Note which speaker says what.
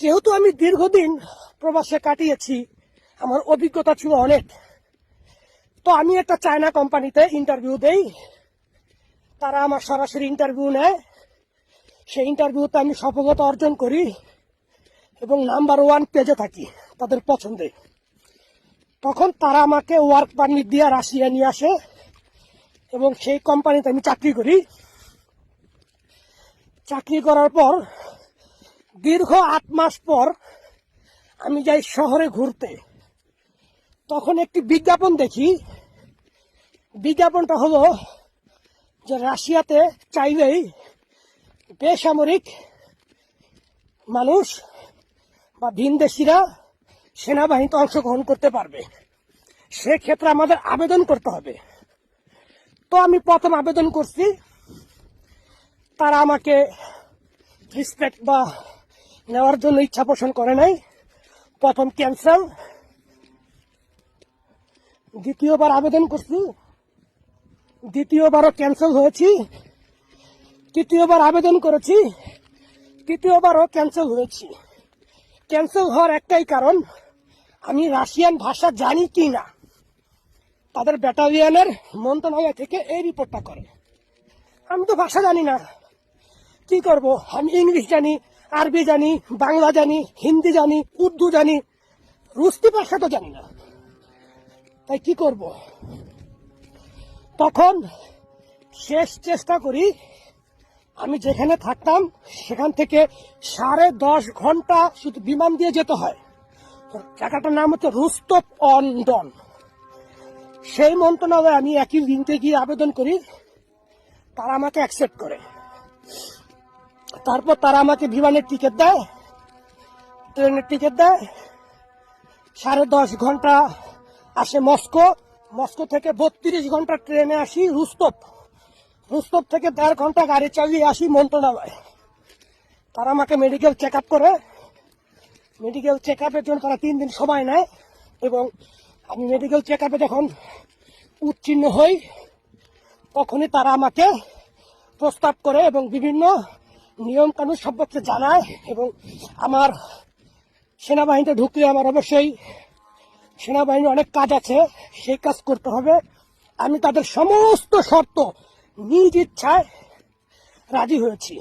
Speaker 1: যেহেতু আমি দীর্ঘদিন প্রবাসে কাটিয়েছি, আমার অভিজ্ঞতা ছিল অনেক। তো আমি একটা চায়না কোম্পানিতে ইন্টারভিউ দেই। তারা আমার সরাসরি ইন্টারভিউ নেয়। সেই ইন্টারভিউতে আমি সফলতা অর্জন করি এবং নাম্বার ওয়ান পেজে থাকি তাদের পছন্দে। তখন তারা আমাকে ওয়ার্ক পারমিট দিয়ে রাশিয়া নিয়ে আসে এবং সেই কোম্পানিতে আমি চাকরি করি। চাকরি করার পর দীর্ঘ আট মাস পর আমি যাই শহরে ঘুরতে, তখন একটি বিজ্ঞাপন দেখি। বিজ্ঞাপনটা হলো যে রাশিয়াতে চাইলেই বেসামরিক মানুষ বা ভিনদেশিরা সেনাবাহিনীতে অংশগ্রহণ করতে পারবে। সেক্ষেত্রে আমাদের আবেদন করতে হবে। তো আমি প্রথম আবেদন করছি, তারা আমাকে রিসপেক্ট বা নেওয়ার জন্য ইচ্ছা পোষণ করে নাই। প্রথম ক্যান্সেল দ্বিতীয়বার আবেদন করছি। দ্বিতীয়বারও ক্যান্সেল হয়েছি। তৃতীয়বার আবেদন করেছি। তৃতীয়বারও ক্যান্সেল হয়েছি। ক্যান্সেল হওয়ার একটাই কারণ, আমি রাশিয়ান ভাষা জানি কি না। তাদের ব্যাটালিয়ানের মন্ত্রণালয় থেকে এই রিপোর্টটা করে। আমি তো ভাষা জানি না। কি করব? আমি ইংলিশ জানি। আরবি জানি, বাংলা জানি, হিন্দি জানি, উর্দু জানি, রুস্তি ভাষা তো জানি না। তাই কি করব? তখন শেষ চেষ্টা করি, আমি যেখানে থাকতাম, সেখান থেকে সাড়ে দশ ঘণ্টা শুধু বিমান দিয়ে যেতে হয়। জায়গাটার নাম হচ্ছে রুস্তপ অন ডন সেই মন্ত্রণালয়ে আমি একই লিঙ্কে গিয়ে আবেদন করি, তারা আমাকে অ্যাকসেপ্ট করে। তারপর তারা আমাকে বিমানের টিকিট দেয় ট্রেনের টিকিট দেয়। সাড়ে দশ ঘণ্টা আসে মস্কো। মস্কো থেকে বত্রিশ ঘণ্টা ট্রেনে আসি রুস্তব রুস্তব থেকে দেড় ঘণ্টা গাড়ি চালিয়ে আসি মন্ত্রণালয়। তারা আমাকে মেডিকেল চেক আপ করে। মেডিকেল চেক আপের জন্য তারা তিন দিন সময় নেয় এবং আমি মেডিকেল চেক আপে যখন উত্তীর্ণ হই, তখনই তারা আমাকে প্রস্তাব করে এবং বিভিন্ন নিয়ম কানুন সম্পর্কে জানায় এবং আমার সেনাবাহিনীতে ঢুকলে আমার অবশ্যই সেনাবাহিনীর অনেক কাজ আছে, সেই কাজ করতে হবে। আমি তাদের সমস্ত শর্ত নিজ ইচ্ছায় রাজি হয়েছি।